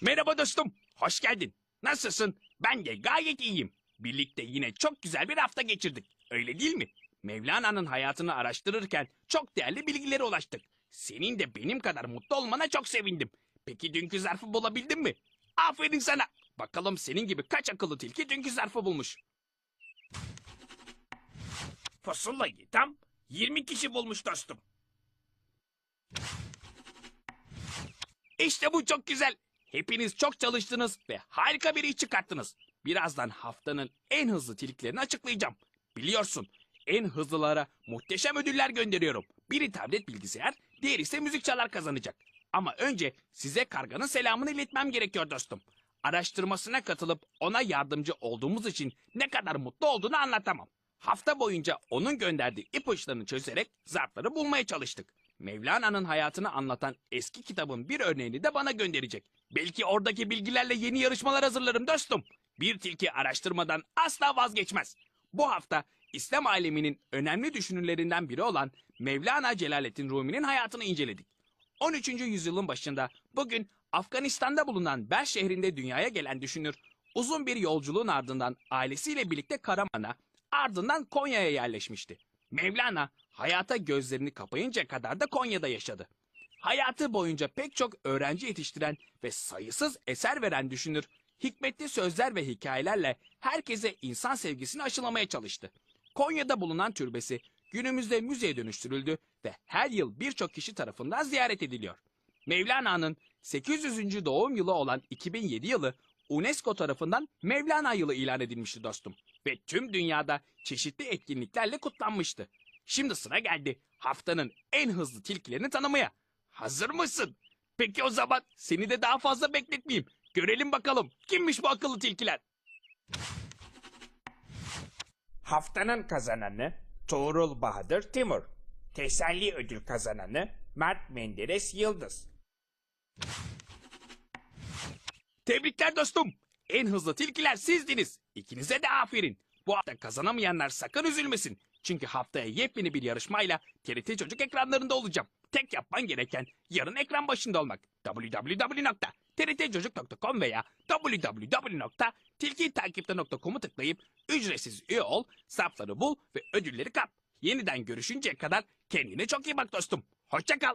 Merhaba dostum. Hoş geldin. Nasılsın? Ben de gayet iyiyim. Birlikte yine çok güzel bir hafta geçirdik. Öyle değil mi? Mevlana'nın hayatını araştırırken çok değerli bilgilere ulaştık. Senin de benim kadar mutlu olmana çok sevindim. Peki dünkü zarfı bulabildin mi? Aferin sana. Bakalım senin gibi kaç akıllı tilki dünkü zarfı bulmuş. Fasulyayı tam 20 kişi bulmuş dostum. İşte bu çok güzel. Hepiniz çok çalıştınız ve harika bir iş çıkarttınız. Birazdan haftanın en hızlı tilkilerini açıklayacağım. Biliyorsun en hızlılara muhteşem ödüller gönderiyorum. Biri tablet bilgisayar, diğeri ise müzik çalar kazanacak. Ama önce size karganın selamını iletmem gerekiyor dostum. Araştırmasına katılıp ona yardımcı olduğumuz için ne kadar mutlu olduğunu anlatamam. Hafta boyunca onun gönderdiği ipuçlarını çözerek zarfları bulmaya çalıştık. Mevlana'nın hayatını anlatan eski kitabın bir örneğini de bana gönderecek. Belki oradaki bilgilerle yeni yarışmalar hazırlarım dostum. Bir tilki araştırmadan asla vazgeçmez. Bu hafta İslam aleminin önemli düşünürlerinden biri olan Mevlana Celaleddin Rumi'nin hayatını inceledik. 13. yüzyılın başında bugün Afganistan'da bulunan Bel şehrinde dünyaya gelen düşünür, uzun bir yolculuğun ardından ailesiyle birlikte Karaman'a, ardından Konya'ya yerleşmişti. Mevlana hayata gözlerini kapayınca kadar da Konya'da yaşadı. Hayatı boyunca pek çok öğrenci yetiştiren ve sayısız eser veren düşünür, hikmetli sözler ve hikayelerle herkese insan sevgisini aşılamaya çalıştı. Konya'da bulunan türbesi günümüzde müzeye dönüştürüldü ve her yıl birçok kişi tarafından ziyaret ediliyor. Mevlana'nın 800. doğum yılı olan 2007 yılı UNESCO tarafından Mevlana yılı ilan edilmişti dostum. Ve tüm dünyada çeşitli etkinliklerle kutlanmıştı. Şimdi sıra geldi haftanın en hızlı tilkilerini tanımaya. Hazır mısın? Peki o zaman seni de daha fazla bekletmeyeyim. Görelim bakalım kimmiş bu akıllı tilkiler. Haftanın kazananı Tuğrul Bahadır Timur. Teselli ödül kazananı Mert Menderes Yıldız. Tebrikler dostum. En hızlı tilkiler sizdiniz. İkinize de aferin. Bu hafta kazanamayanlar sakın üzülmesin. Çünkü haftaya yepyeni bir yarışmayla TRT Çocuk ekranlarında olacağım. Tek yapman gereken yarın ekran başında olmak. www.trtçocuk.com veya www.tilkitakipte.com'u tıklayıp ücretsiz üye ol, safları bul ve ödülleri kap. Yeniden görüşünceye kadar kendine çok iyi bak dostum. Hoşça kal.